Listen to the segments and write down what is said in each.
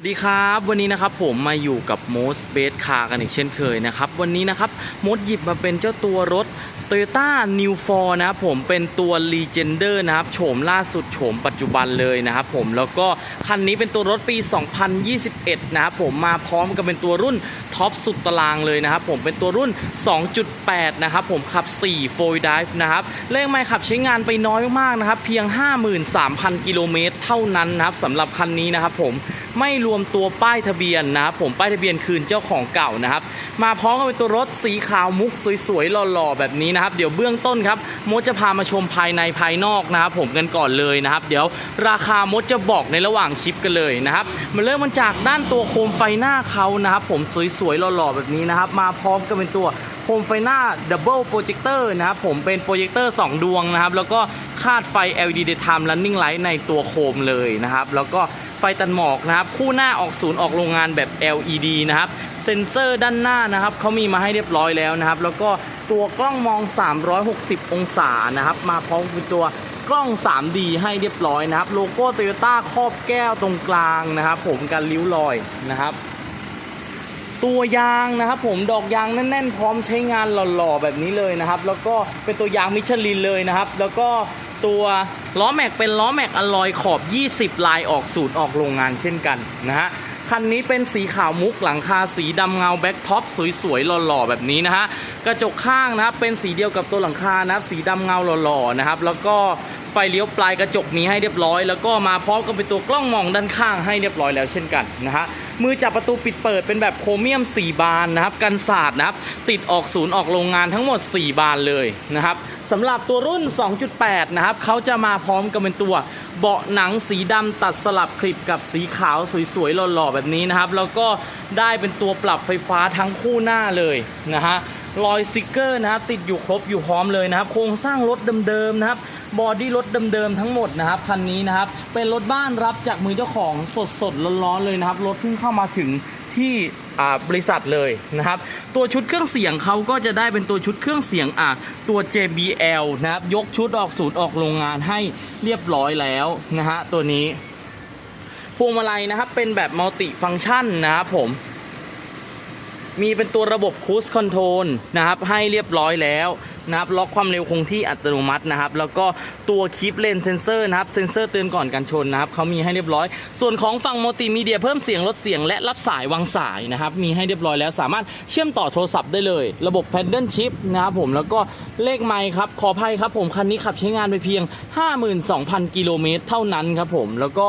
สวัสดีครับวันนี้นะครับผมมาอยู่กับโมสเบสคากันอีกเช่นเคยนะครับวันนี้นะครับมดหยิบมาเป็นเจ้าตัวรถ Toyota New 4นะครับผมเป็นตัว Legender นะครับโฉมล่าสุดโฉมปัจจุบันเลยนะครับผมแล้วก็คันนี้เป็นตัวรถปี 2021 นะครับผมมาพร้อมกับเป็นตัวรุ่นท็อปสุดตารางเลยนะครับผมเป็นตัวรุ่น 2.8 นะครับผมขับ 4 4 Dive นะครับเลขไม่ขับใช้งานไปน้อยมากนะครับเพียง 53,000 กิโลเมตรเท่านั้นนะครับสำหรับคันนี้นะครับผมไม่รวมตัวป้ายทะเบียนนะครับผมป้ายทะเบียนคืนเจ้าของเก่านะครับ มาพร้อมกับเป็นตัวรถสีขาวมุกสวยๆหล่อๆแบบนี้นะครับ เดี๋ยวเบื้องต้นครับมดจะพามาชมภายในภายนอกนะครับผมกันก่อนเลยนะครับ เดี๋ยวราคามดจะบอกในระหว่างคลิปกันเลยนะครับมาเริ่มมันจากด้านตัวโคมไฟหน้าเขานะครับ ผมสวยๆหล่อๆแบบนี้นะครับ มาพร้อมกับเป็นตัวโคมไฟหน้าดับเบิลโปรเจคเตอร์นะครับผมเป็นโปรเจคเตอร์ 2 ดวงนะครับ แล้วก็คาดไฟ LED daytime running light ในตัวโคมเลยนะครับ แล้วก็ ไฟตัดหมอกนะครับ คู่หน้าออกศูนย์ออกโรงงานแบบ LED นะครับ เซ็นเซอร์ด้านหน้านะครับเขามีมาให้เรียบร้อยแล้วนะครับ แล้วก็ตัวกล้องมอง 360 องศานะครับ มาพร้อมกับตัวกล้อง 3D ให้เรียบร้อยนะครับ โลโก้โตโยต้าครอบแก้วตรงกลางนะครับ ผมกันริ้วรอยนะครับตัวยางนะครับผมดอกยางแน่นๆ พร้อมใช้งานหล่อๆแบบนี้เลยนะครับ แล้วก็เป็นตัวยางมิชลินเลยนะครับ แล้วก็ ตัวล้อแม็กเป็นล้อแม็กอลลอยขอบ 20 ลายออกสูตรออกโรงงานเช่นกันนะฮะคันนี้เป็นสีขาวมุกหลังคาสีดำเงาแบ็คท็อปสวยๆหล่อๆแบบนี้นะฮะกระจกข้างนะครับเป็นสีเดียวกับตัวหลังคานะครับสีดำเงาหล่อๆนะครับแล้วก็ไฟเลี้ยวปลายกระจกมีให้เรียบร้อย แล้วก็มาพร้อมกับเป็นตัวกล้องมองด้านข้างให้เรียบร้อยแล้วเช่นกันนะฮะ มือจับประตูปิดเปิดเป็นแบบโครเมียม 4 บานนะครับ กันศาสตร์นะครับ ติดออกศูนย์ออกโรงงานทั้งหมด 4 บานเลยนะครับสำหรับตัวรุ่น 2.8 นะครับเขาจะมาพร้อมกับเป็นตัวเบาะหนังสีดำตัดสลับคลิปกับสีขาวสวยๆหล่อๆแบบนี้นะครับ แล้วก็ได้เป็นตัวปรับไฟฟ้าทั้งคู่หน้าเลยนะฮะรอยสติกเกอร์นะครับติดอยู่ครบอยู่พร้อมเลยนะครับ โครงสร้างรถเดิมๆนะครับ บอดี้รถเดิมๆทั้งหมดนะครับคันนี้นะครับเป็นรถบ้านรับจากมือเจ้าของสดๆร้อนๆเลยนะครับรถเพิ่งเข้ามาถึงที่บริษัทเลยนะครับ ตัวชุดเครื่องเสียงเขาก็จะได้เป็นตัวชุดเครื่องเสียงอะตัว JBL นะครับยกชุดออกศูนย์ออกโรงงานให้เรียบร้อยแล้วนะฮะตัวนี้พวงมาลัยนะครับเป็นแบบมัลติฟัง c t ชันนะครับผม มีเป็นตัวระบบคู i คอนโทรลนะครับให้เรียบร้อยแล้วนะครับล็อกความเร็วคงที่อัตโนมัตินะครับ แล้วก็ตัวคลิปเลนเซนเซอร์นะครับเซนเซอร์เตือนก่อนการชนนะครับเขามีให้เรียบร้อย ส่วนของฝั่งมัลติมีเดียเพิ่มเสียงลดเสียงและรับสายวางสายนะครับมีให้เรียบร้อยแล้วสามารถเชื่อมต่อโทรศัพท์ได้เลย ระบบ Paddle Shift นะครับผมแล้วก็เลขไมค์ครับขออภัยครับผมคันนี้ขับใช้งานไปเพียง 52,000 กิโลเมตรเท่านั้นครับผมแล้วก็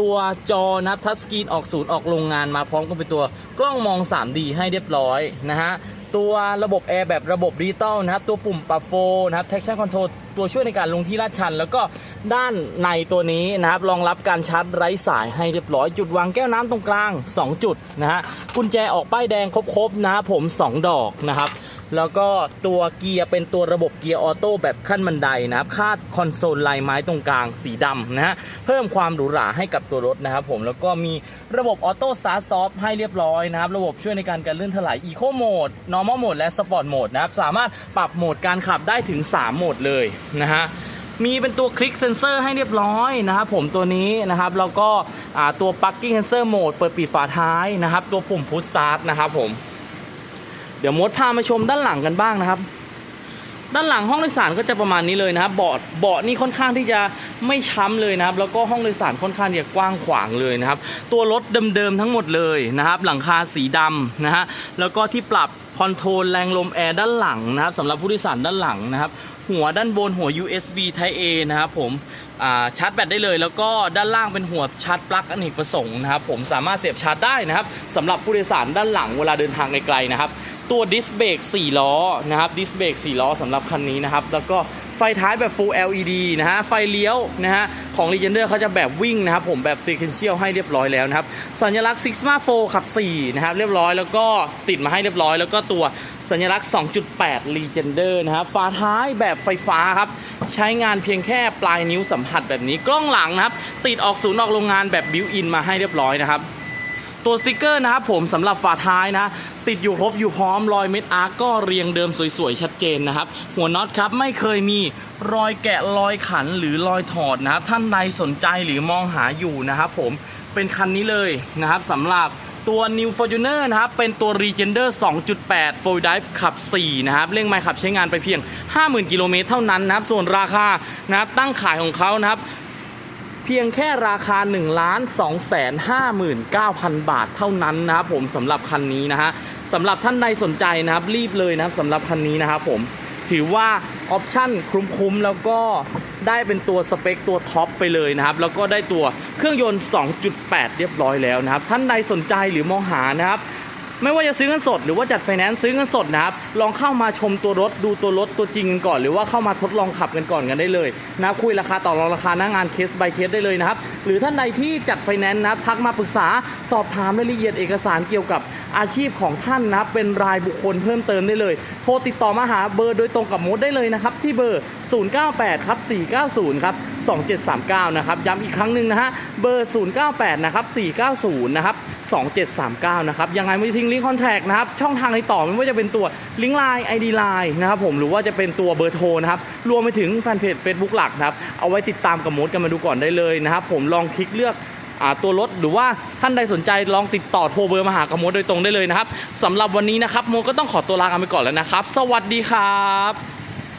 ตัวจอนะครับทัชสกรีนออกศูนย์ออกโรงงานมาพร้อมกับเป็นตัวกล้องมอง 3D ให้เรียบร้อยนะฮะตัวระบบแอร์แบบระบบดิจิตอลนะครับ ตัวปุ่มปรับโฟนะครับ traction control ตัวช่วยในการลงที่ลาดชัน แล้วก็ด้านในตัวนี้นะครับ รองรับการชาร์จไร้สายให้เรียบร้อย จุดวางแก้วน้ำตรงกลาง 2 จุดนะฮะกุญแจออกป้ายแดงครบๆนะครับผม 2 ดอกนะครับ แล้วก็ตัวเกียร์เป็นตัวระบบเกียร์ออโต้แบบขั้นบันไดนะครับคาดคอนโซลลายไม้ตรงกลางสีดำนะฮะเพิ่มความหรูหราให้กับตัวรถนะครับผมแล้วก็มีระบบออโต้สตาร์ทสต็อปให้เรียบร้อยนะครับระบบช่วยในการการเลื่อนถลายอีโคโหมด normal โหมดและสปอร์ตโหมดนะครับสามารถปรับโหมดการขับได้ถึง 3 โหมดเลยนะฮะมีเป็นตัวคลิกเซนเซอร์ให้เรียบร้อยนะครับผมตัวนี้นะครับแล้วก็อ่าตัว Parking Sensor Mode เปิดปิดฝาท้ายนะครับตัวปุ่ม Push Start นะครับผม เดี๋ยวมดพามาชมด้านหลังกันบ้างนะครับ ด้านหลังห้องโดยสารก็จะประมาณนี้เลยนะครับเบาะเบาะนี่ค่อนข้างที่จะไม่ช้ำเลยนะครับ แล้วก็ห้องโดยสารค่อนข้างที่จะกว้างขวางเลยนะครับ ตัวรถเดิมๆทั้งหมดเลยนะครับ หลังคาสีดำนะฮะแล้วก็ที่ปรับคอนโทรลแรงลมแอร์ด้านหลังนะครับสำหรับผู้โดยสารด้านหลังนะครับ หัวด้านบนหัว USB Type A นะครับผมชาร์จแบตได้เลย แล้วก็ด้านล่างเป็นหัวชาร์จปลั๊กอเนกประสงค์นะครับผมสามารถเสียบชาร์จได้นะครับสำหรับผู้โดยสารด้านหลังเวลาเดินทางไกลๆนะครับ ตัวดิสเบรก4ล้อนะครับดิสเบรก4ล้อสำหรับคันนี้นะครับ แล้วก็ไฟท้ายแบบ Full LED นะฮะ ไฟเลี้ยวนะฮะ ของ Legender เขาจะแบบวิ่งนะครับ ผมแบบ Sequential ให้เรียบร้อยแล้วนะครับ สัญลักษณ์ Sigma 4ขับ 4 นะครับ เรียบร้อยแล้วก็ติดมาให้เรียบร้อย แล้วก็ตัวสัญลักษณ์ 2.8 Legender นะครับ ฝาท้ายแบบไฟฟ้าครับ ใช้งานเพียงแค่ปลายนิ้วสัมผัสแบบนี้ กล้องหลังนะครับ ติดออกศูนย์ออกโรงงานแบบบิวอินมาให้เรียบร้อยนะครับ ตัวสติกเกอร์นะครับผมสำหรับฝาท้ายนะติดอยู่ครบอยู่พร้อมรอยเม็ดอาร์กก็เรียงเดิมสวยๆ ชัดเจนนะครับ หัวน็อตครับไม่เคยมีรอยแกะรอยขันหรือรอยถอดนะครับท่านใดสนใจหรือมองหาอยู่นะครับผมเป็นคันนี้เลยนะครับสำหรับตัว New Fortuner นะครับ เป็นตัว Regender 2.8 Full Drive ขับ 4 นะครับ เร่งไมล์ขับใช้งานไปเพียง 50,000 กิโลเมตรเท่านั้นนะครับ ส่วนราคานะครับตั้งขายของเขานะครับ เพียงแค่ราคา 1 2 5 9 0 0 0 บาทเท่านั้นนะครับผมสำหรับคันนี้นะฮะสำหรับท่านใดสนใจนะครับรีบเลยนะครับสำหรับคันนี้นะครับผมถือว่าออปชั่นคุ้มๆแล้วก็ได้เป็นตัวสเปคตัวท็อปไปเลยนะครับ แล้วก็ได้ตัวเครื่องยนต์ 2.8 เรียบร้อยแล้วนะครับ ท่านใดสนใจหรือมองหานะครับ ไม่ว่าจะซื้อเงินสดหรือว่าจัดไฟแนนซ์ซื้อเงินสดนะครับลองเข้ามาชมตัวรถดูตัวรถตัวจริงกันก่อน หรือว่าเข้ามาทดลองขับกันก่อนกันได้เลยนะครับคุยราคาต่อรองราคาหน้างานเคส by เคสได้เลยนะครับหรือท่านใดที่จัดไฟแนนซ์นะครับทักมาปรึกษาสอบถามรายละเอียดเอกสารเกี่ยวกับอาชีพของท่านนะเป็นรายบุคคลเพิ่มเติมได้เลย โทรติดต่อมาหาเบอร์โดยตรงกับมดได้เลยนะครับที่เบอร์ 098ครับ490ครับ2739นะครับย้ำอีกครั้งหนึ่งนะฮะเบอร์ 098นะครับ490นะครับ2739นะครับยังไงไม่ทิ้งลิงก์คอนแทคนะครับช่องทางในต่อไม่ว่าจะเป็นตัวลิงก์ไลน์ไอดีไลน์นะครับผมหรือว่าจะเป็นตัวเบอร์โทรนะครับรวมไปถึงแฟนเพจ Facebook หลักนะครับเอาไว้ติดตามกับมดกันมาดูก่อนได้เลยนะครับผมลองคลิกเลือกอตัวรถหรือว่าท่านใดสนใจลองติดต่อโทรเบอร์มาหากบมดโดยตรงได้เลยนะครับสำหรับวันนี้นะครับโมก็ต้องขอตัวลากันไปก่อนแล้วนะครับ สวัสดีครับ